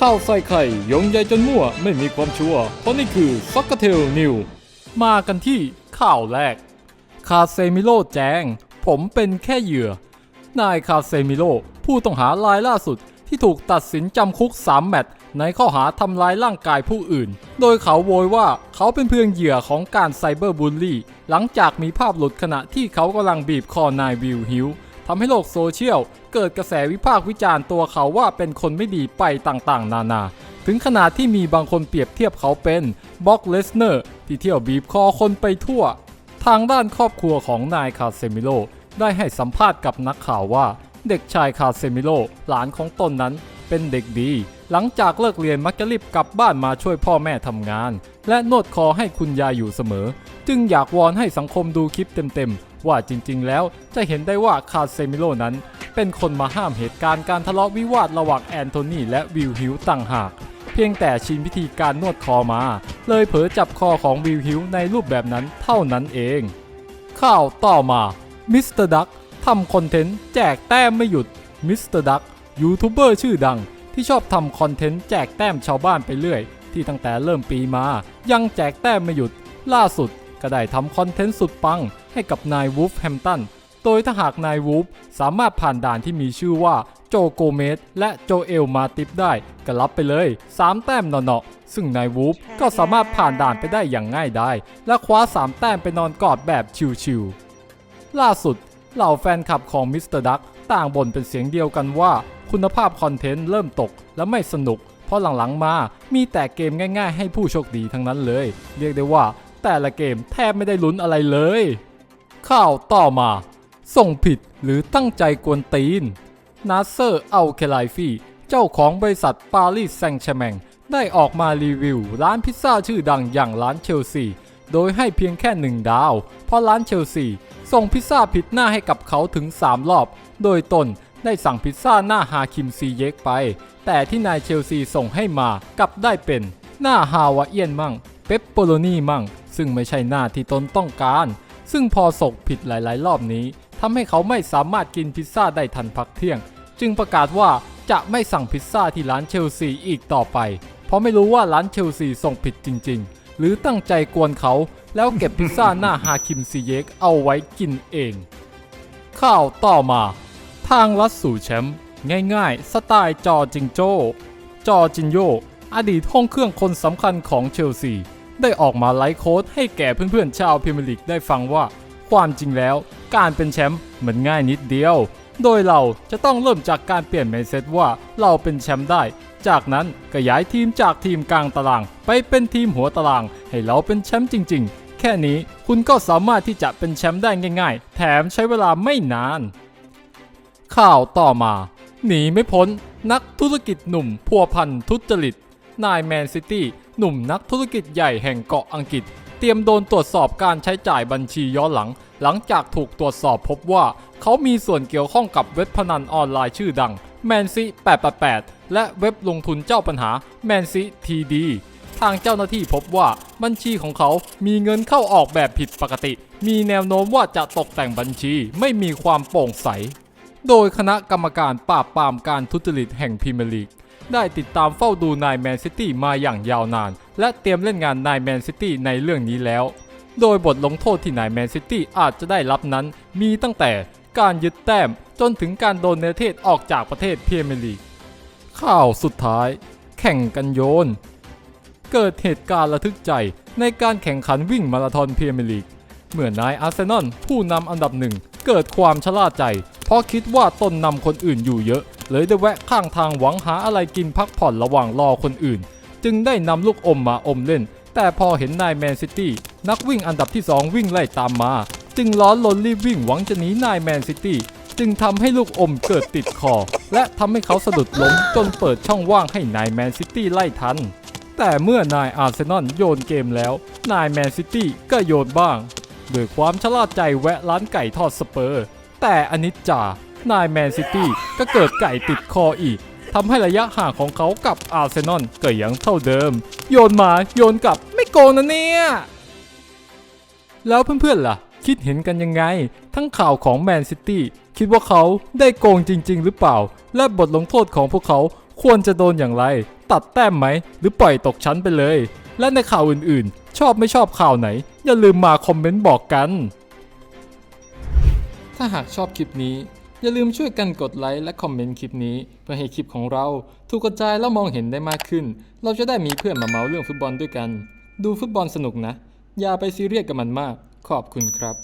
ข้าวใส่ไข่ยงใยจนมั่วไม่มีความชัวร์เพราะนี่คือซ็อกเทลนิวมากันที่ข่าวแรก คาเซมิโลแจ้งผมเป็นแค่เหยื่อ นายคาเซมิโลผู้ต้องหารายล่าสุดที่ถูกตัดสินจำคุก 3 แมตช์ในข้อหาทำร้ายร่างกายผู้อื่น โดยเขาโวยว่าเขาเป็นเพียงเหยื่อของการไซเบอร์บูลลี่ หลังจากมีภาพหลุดขณะที่เขากำลังบีบคอนายวิลฮิว ทำให้โลกโซเชียลเกิดกระแสวิพากษ์วิจารณ์ตัวเขาว่าเป็นคนไม่ดีไปต่างๆ นานา ถึงขนาดที่มีบางคนเปรียบเทียบเขาเป็นบ็อกเลสเนอร์ที่เที่ยวบีบคอคนไปทั่ว ทางด้านครอบครัวของนายคาเซมิโลได้ให้สัมภาษณ์กับนักข่าวว่า เด็กชายคาเซมิโลหลานของตนนั้นเป็นเด็กดี หลังจากเลิกเรียนมักจะรีบกลับบ้านมาช่วยพ่อแม่ทำงาน และนวดคอให้คุณยายอยู่เสมอ จึงอยากวอนให้สังคมดูคลิปเต็มๆ ว่าจริงๆ แล้วจะเห็นได้ว่าคาเซมิโลนั้น เป็นคนมาห้ามเหตุการณ์การทะเลาะวิวาทระหว่างแอนโทนีและวิลฮิวต่างหาก เพียงแต่ชินวิธีการนวดคอมา เลยเผลอจับคอของวิลฮิวในรูปแบบนั้นเท่านั้นเอง ข่าวต่อมามิสเตอร์ดักทำคอนเทนต์แจกแต้มไม่หยุดมิสเตอร์ดักยูทูบเบอร์ชื่อดัง ที่ชอบทำคอนเทนต์แจกแต้มชาวบ้านไปเรื่อย ที่ตั้งแต่เริ่มปีมา ยังแจกแต้มไม่หยุด ล่าสุด ก็ได้ทำคอนเทนต์สุดปังให้กับนายวูฟแฮมตัน โดยถ้าหากนายวูฟสามารถผ่านด่านที่มีชื่อว่าโจโกเมสและโจเอลมาติฟได้ ก็รับไปเลย 3 แต้มเนาะๆซึ่งนายวูฟก็สามารถผ่านด่านไปได้อย่างง่ายดายและคว้า 3 แต้มไปนอนกอดแบบชิวๆล่าสุดเหล่าแฟนคลับของมิสเตอร์ดักต่างบ่นเป็นเสียงเดียวกันว่า คุณภาพคอนเทนต์เริ่มตกและไม่สนุก เพราะหลังๆมามีแต่เกมง่ายๆให้ผู้โชคดีทั้งนั้นเลย เรียกได้ว่า แต่ละเกมแทบไม่ได้ลุ้นอะไรเลย ข่าวต่อมา ส่งผิดหรือตั้งใจกวนตีน นาเซอร์อัลเคไลฟีเจ้าของบริษัทปารีสแซงต์แชร์แมงได้ออกมารีวิว ร้านพิซซ่าชื่อดังอย่างร้านเชลซีโดยให้เพียงแค่หนึ่งดาว เพราะร้านเชลซีส่งพิซซ่าผิดหน้าให้กับเขาถึง 3 รอบ โดยตนได้สั่งพิซซ่าหน้าฮาคิมซีเยกไป แต่ที่นายเชลซีส่งให้มากลับได้เป็น หน้าฮาวาเอียนมั่ง เปปโปโรนีมั่ง ซึ่งไม่ใช่หน้าที่ตนต้องการ ซึ่งพอส่งผิดหลาย ๆ รอบนี้ทำให้เขาไม่สามารถกินพิซซ่าได้ทันพักเที่ยง จึงประกาศว่าจะไม่สั่งพิซซ่าที่ร้านเชลซีอีกต่อไป เพราะไม่รู้ว่าร้านเชลซีส่งผิดจริง ๆ หรือตั้งใจกวนเขา แล้วเก็บพิซซ่าหน้าฮาคิมซีเยกเอาไว้กินเอง ข่าวต่อมา ทางลัดสู่แชมป์ง่าย ๆ สไตล์จอจิงโจ้ จอจินโยอดีตห้องเครื่องคนสำคัญของเชลซี ได้ออกมาไลฟ์โค้ดให้แก่เพื่อนๆชาวพรีเมียร์ลีกได้ฟังว่า ความจริงแล้วการเป็นแชมป์มันง่ายนิดเดียว โดยเราจะต้องเริ่มจากการเปลี่ยน mindset ว่าเราเป็นแชมป์ได้ จากนั้นก็ย้ายทีมจากทีมกลางตาราง ไปเป็นทีมหัวตาราง ให้เราเป็นแชมป์จริง ๆ แค่นี้คุณก็สามารถที่จะเป็นแชมป์ได้ง่าย ๆ แถมใช้เวลาไม่นาน ข่าวต่อมา หนีไม่พ้นนักธุรกิจหนุ่มพัวพันทุจริตนายแมนซิตี้ หนุ่มนักธุรกิจใหญ่แห่งเกาะอังกฤษ เตรียมโดนตรวจสอบการใช้จ่ายบัญชีย้อนหลัง หลังจากถูกตรวจสอบพบว่า เขามีส่วนเกี่ยวข้องกับเว็บพนันออนไลน์ชื่อดังแมนซี888 และเว็บลงทุนเจ้าปัญหาแมนซีทีดีทางเจ้าหน้าที่พบว่าบัญชีของเขามีเงินเข้าออกแบบผิดปกติ มีแนวโน้มว่าจะตกแต่งบัญชีไม่มีความโปร่งใส โดยคณะกรรมการปราบปรามการทุจริตแห่งพรีเมียร์ลีก ได้ติดตามเฝ้าดูนายแมนซิตี้มาอย่างยาวนาน และเตรียมเล่นงานนายแมนซิตี้ในเรื่องนี้แล้ว โดยบทลงโทษที่นายแมนซิตี้อาจจะได้รับนั้น มีตั้งแต่การยึดแต้มจนถึงการโดนเนเทศออกจากประเทศเมียร์ลีกข่าวสุดท้าย แข่งกันโยน เกิดเหตุการณ์ระทึกใจในการแข่งขันวิ่งมาราธอนเมียร์ลีกเมื่อนายอาร์เซนอลผู้นำอันดับหนึ่งเกิดความชะล่าใจ เพราะคิดว่าตนนำคนอื่นอยู่เยอะ เลยได้แวะข้างทางหวังหาอะไรกินพักผ่อนระหว่างรอคนอื่น จึงได้นำลูกอมมาอมเล่น แต่พอเห็นนายแมนซิตี้นักวิ่งอันดับที่ 2 วิ่งไล่ตามมา จึงร้อนลนรีบวิ่งหวังจะหนีนายแมนซิตี้จึงทำให้ลูกอมเกิดติดคอ และทำให้เขาสะดุดล้มจนเปิดช่องว่างให้นายแมนซิตี้ไล่ทัน แต่เมื่อนายอาร์เซนอลโยนเกมแล้ว นายแมนซิตี้ก็โยนบ้างด้วยความชะล่าใจแวะร้านไก่ทอดสเปอร์ แต่อนิจจา นายแมนซิตี้ก็เกิดไก่ติดคออีกทำให้ระยะห่างของเขากับอาร์เซนอลก็ยังเท่าเดิม โยนมาโยนกลับไม่โกงนะเนี่ย แล้วเพื่อนๆล่ะ คิดเห็นกันยังไง ทั้งข่าวของแมนซิตี้คิดว่าเขาได้โกงจริง ๆ หรือเปล่า และบทลงโทษของพวกเขาควรจะโดนอย่างไร ตัดแต้มไหม หรือปล่อยตกชั้นไปเลย และในข่าวอื่นๆ ชอบไม่ชอบข่าวไหน อย่าลืมมาคอมเมนต์บอกกัน ถ้าหากชอบคลิปนี้ อย่าลืมช่วยกันกดไลค์และคอมเมนต์คลิปนี้ เพื่อให้คลิปของเรา ถูกกระจายและมองเห็นได้มากขึ้น เราจะได้มีเพื่อนมาเมาเรื่องฟุตบอลด้วยกัน ดูฟุตบอลสนุกนะ อย่าไปซีเรียสกับมันมาก ขอบคุณครับ